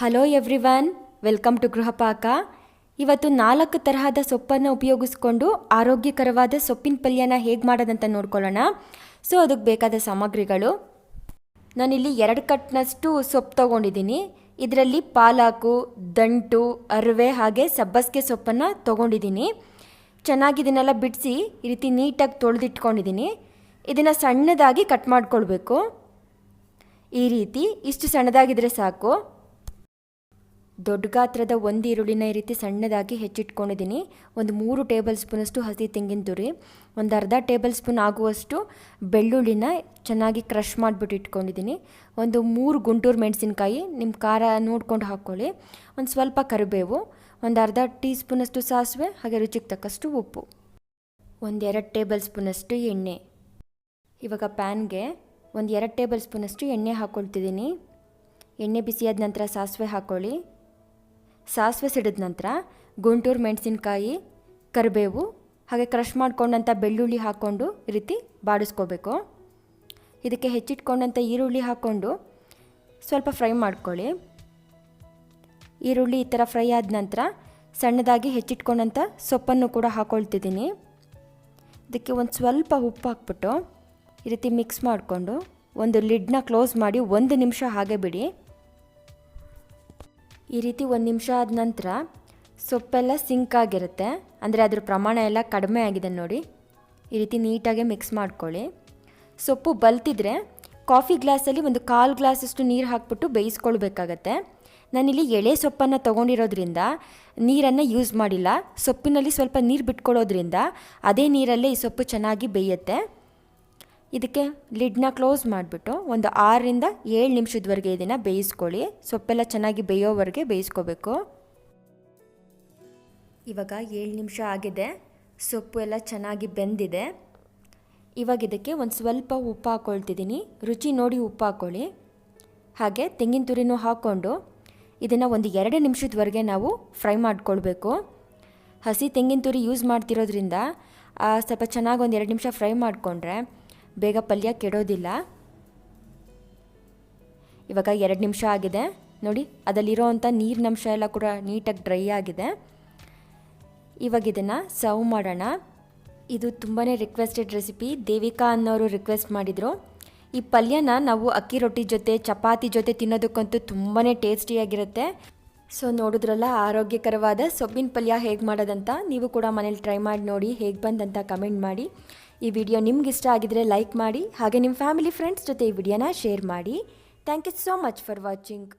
Hello everyone welcome to Gruhapaka ಇವತ್ತು ನಾಲ್ಕು ತರಹದ ಸೊಪ್ಪನ್ನು ಉಪಯೋಗಿಸ್ಕೊಂಡು ಆರೋಗ್ಯಕರವಾದ ಸೊಪ್ಪಿನ ಪಲ್ಯನ ಹೇಗೆ ಮಾಡೋದಂತ ನೋಡ್ಕೊಳ್ಳೋಣ. ಸೊ ಅದಕ್ಕೆ ಬೇಕಾದ ಸಾಮಗ್ರಿಗಳು. ನಾನಿಲ್ಲಿ ಎರಡು ಕಟ್ನಷ್ಟು ಸೊಪ್ಪು ತೊಗೊಂಡಿದ್ದೀನಿ. ಇದರಲ್ಲಿ ಪಾಲಾಕು, ದಂಟು, ಅರಿವೆ ಹಾಗೆ ಸಬ್ಬಸಿಗೆ ಸೊಪ್ಪನ್ನು ತೊಗೊಂಡಿದ್ದೀನಿ. ಚೆನ್ನಾಗಿ ಇದನ್ನೆಲ್ಲ ಬಿಡಿಸಿ ಈ ರೀತಿ ನೀಟಾಗಿ ತೊಳೆದಿಟ್ಕೊಂಡಿದ್ದೀನಿ. ಇದನ್ನು ಸಣ್ಣದಾಗಿ ಕಟ್ ಮಾಡ್ಕೊಳ್ಬೇಕು. ಈ ರೀತಿ ಇಷ್ಟು ಸಣ್ಣದಾಗಿದ್ದರೆ ಸಾಕು. ದೊಡ್ಡ ಗಾತ್ರದ ಒಂದು ಈರುಳ್ಳಿನ ಈ ರೀತಿ ಸಣ್ಣದಾಗಿ ಹೆಚ್ಚಿಟ್ಕೊಂಡಿದ್ದೀನಿ. ಒಂದು ಮೂರು ಟೇಬಲ್ ಸ್ಪೂನಷ್ಟು ಹಸಿ ತೆಂಗಿನ ತುರಿ, ಒಂದು ಅರ್ಧ ಟೇಬಲ್ ಸ್ಪೂನ್ ಆಗುವಷ್ಟು ಬೆಳ್ಳುಳ್ಳಿನ ಚೆನ್ನಾಗಿ ಕ್ರಷ್ ಮಾಡಿಬಿಟ್ಟು ಇಟ್ಕೊಂಡಿದ್ದೀನಿ. ಒಂದು ಮೂರು ಗುಂಟೂರು ಮೆಣಸಿನ್ಕಾಯಿ ನಿಮ್ಮ ಖಾರ ನೋಡ್ಕೊಂಡು ಹಾಕ್ಕೊಳ್ಳಿ ಒಂದು ಸ್ವಲ್ಪ ಕರಿಬೇವು, ಒಂದು ಅರ್ಧ ಟೀ ಸ್ಪೂನಷ್ಟು ಸಾಸಿವೆ, ಹಾಗೆ ರುಚಿಗೆ ತಕ್ಕಷ್ಟು ಉಪ್ಪು. ಒಂದೆರಡು ಟೇಬಲ್ ಸ್ಪೂನಷ್ಟು ಎಣ್ಣೆ. ಇವಾಗ ಪ್ಯಾನ್ಗೆ ಒಂದು ಎರಡು ಟೇಬಲ್ ಸ್ಪೂನಷ್ಟು ಎಣ್ಣೆ ಹಾಕ್ಕೊಳ್ತಿದ್ದೀನಿ ಎಣ್ಣೆ ಬಿಸಿಯಾದ ನಂತರ ಸಾಸಿವೆ ಹಾಕ್ಕೊಳ್ಳಿ ಸಾಸಿವೆ ಸಿಡಿದ ನಂತರ ಗುಂಟೂರು ಮೆಣಸಿನ್ಕಾಯಿ, ಕರಿಬೇವು, ಹಾಗೆ ಕ್ರಷ್ ಮಾಡ್ಕೊಂಡಂಥ ಬೆಳ್ಳುಳ್ಳಿ ಹಾಕ್ಕೊಂಡು ಈ ರೀತಿ ಬಾಡಿಸ್ಕೋಬೇಕು. ಇದಕ್ಕೆ ಹೆಚ್ಚಿಟ್ಕೊಂಡಂಥ ಈರುಳ್ಳಿ ಹಾಕ್ಕೊಂಡು ಸ್ವಲ್ಪ ಫ್ರೈ ಮಾಡ್ಕೊಳ್ಳಿ. ಈರುಳ್ಳಿ ಈ ಥರ ಫ್ರೈ ಆದ ನಂತರ ಸಣ್ಣದಾಗಿ ಹೆಚ್ಚಿಟ್ಕೊಂಡಂಥ ಸೊಪ್ಪನ್ನು ಕೂಡ ಹಾಕ್ಕೊಳ್ತಿದ್ದೀನಿ ಇದಕ್ಕೆ ಒಂದು ಸ್ವಲ್ಪ ಉಪ್ಪು ಹಾಕ್ಬಿಟ್ಟು ಈ ರೀತಿ ಮಿಕ್ಸ್ ಮಾಡಿಕೊಂಡು ಒಂದು ಲಿಡ್ನ ಕ್ಲೋಸ್ ಮಾಡಿ ಒಂದು ನಿಮಿಷ ಹಾಗೆ ಬಿಡಿ. ಈ ರೀತಿ ಒಂದು ನಿಮಿಷ ಆದ ನಂತರ ಸೊಪ್ಪೆಲ್ಲ ಸಿಂಕ್ ಆಗಿರುತ್ತೆ. ಅಂದರೆ ಅದ್ರ ಪ್ರಮಾಣ ಎಲ್ಲ ಕಡಿಮೆ ಆಗಿದೆ ನೋಡಿ. ಈ ರೀತಿ ನೀಟಾಗಿ ಮಿಕ್ಸ್ ಮಾಡ್ಕೊಳ್ಳಿ. ಸೊಪ್ಪು ಬಲ್ತಿದ್ರೆ ಕಾಫಿ ಗ್ಲಾಸಲ್ಲಿ ಒಂದು ಕಾಲು ಗ್ಲಾಸಷ್ಟು ನೀರು ಹಾಕ್ಬಿಟ್ಟು ಬೇಯಿಸ್ಕೊಳ್ಬೇಕಾಗತ್ತೆ. ನಾನಿಲ್ಲಿ ಎಳೆ ಸೊಪ್ಪನ್ನು ತೊಗೊಂಡಿರೋದ್ರಿಂದ ನೀರನ್ನು ಯೂಸ್ ಮಾಡಿಲ್ಲ. ಸೊಪ್ಪಿನಲ್ಲಿ ಸ್ವಲ್ಪ ನೀರು ಬಿಟ್ಕೊಳ್ಳೋದ್ರಿಂದ ಅದೇ ನೀರಲ್ಲೇ ಈ ಸೊಪ್ಪು ಚೆನ್ನಾಗಿ ಬೇಯುತ್ತೆ. ಇದಕ್ಕೆ ಲಿಡ್ನ ಕ್ಲೋಸ್ ಮಾಡಿಬಿಟ್ಟು ಒಂದು ಆರರಿಂದ ಏಳು ನಿಮಿಷದವರೆಗೆ ಇದನ್ನು ಬೇಯಿಸ್ಕೊಳ್ಳಿ. ಸೊಪ್ಪೆಲ್ಲ ಚೆನ್ನಾಗಿ ಬೇಯೋವರೆಗೆ ಬೇಯಿಸ್ಕೋಬೇಕು. ಇವಾಗ ಏಳು ನಿಮಿಷ ಆಗಿದೆ. ಸೊಪ್ಪು ಎಲ್ಲ ಚೆನ್ನಾಗಿ ಬೆಂದಿದೆ. ಇವಾಗ ಇದಕ್ಕೆ ಒಂದು ಸ್ವಲ್ಪ ಉಪ್ಪು ಹಾಕ್ಕೊಳ್ತಿದ್ದೀನಿ ರುಚಿ ನೋಡಿ ಉಪ್ಪು ಹಾಕ್ಕೊಳ್ಳಿ ಹಾಗೆ ತೆಂಗಿನ ತುರಿನೂ ಹಾಕ್ಕೊಂಡು ಇದನ್ನು ಒಂದು ಎರಡು ನಿಮಿಷದವರೆಗೆ ನಾವು ಫ್ರೈ ಮಾಡಿಕೊಳ್ಬೇಕು. ಹಸಿ ತೆಂಗಿನ ತುರಿ ಯೂಸ್ ಮಾಡ್ತಿರೋದ್ರಿಂದ ಸ್ವಲ್ಪ ಚೆನ್ನಾಗಿ ಒಂದು ಎರಡು ನಿಮಿಷ ಫ್ರೈ ಮಾಡಿಕೊಂಡ್ರೆ ಬೇಗ ಪಲ್ಯ ಕೆಡೋದಿಲ್ಲ. ಇವಾಗ ಎರಡು ನಿಮಿಷ ಆಗಿದೆ. ನೋಡಿ, ಅದರಲ್ಲಿರೋವಂಥ ನೀರಿನಂಶ ಎಲ್ಲ ಕೂಡ ನೀಟಾಗಿ ಡ್ರೈ ಆಗಿದೆ. ಇವಾಗ ಇದನ್ನು ಸರ್ವ್ ಮಾಡೋಣ. ಇದು ತುಂಬಾ ರಿಕ್ವೆಸ್ಟೆಡ್ ರೆಸಿಪಿ ದೇವಿಕಾ ಅನ್ನೋರು ರಿಕ್ವೆಸ್ಟ್ ಮಾಡಿದರು. ಈ ಪಲ್ಯನ ನಾವು ಅಕ್ಕಿ ರೊಟ್ಟಿ ಜೊತೆ, ಚಪಾತಿ ಜೊತೆ ತಿನ್ನೋದಕ್ಕಂತೂ ತುಂಬಾ ಟೇಸ್ಟಿಯಾಗಿರುತ್ತೆ ಸೊ ನೋಡಿದ್ರಲ್ಲ, ಆರೋಗ್ಯಕರವಾದ ಸೊಪ್ಪಿನ ಪಲ್ಯ ಹೇಗೆ ಮಾಡೋದಂತ ನೀವು ಕೂಡ ಮನೇಲಿ ಟ್ರೈ ಮಾಡಿ ನೋಡಿ, ಹೇಗೆ ಬಂದಂತ ಕಮೆಂಟ್ ಮಾಡಿ. ಈ ವಿಡಿಯೋ ನಿಮ್ಗೆ ಇಷ್ಟ ಆಗಿದ್ರೆ ಲೈಕ್ ಮಾಡಿ, ಹಾಗೆ ನಿಮ್ಮ ಫ್ಯಾಮಿಲಿ ಫ್ರೆಂಡ್ಸ್ ಜೊತೆ ಈ ವಿಡಿಯೋನ ಶೇರ್ ಮಾಡಿ. Thank you so much for watching.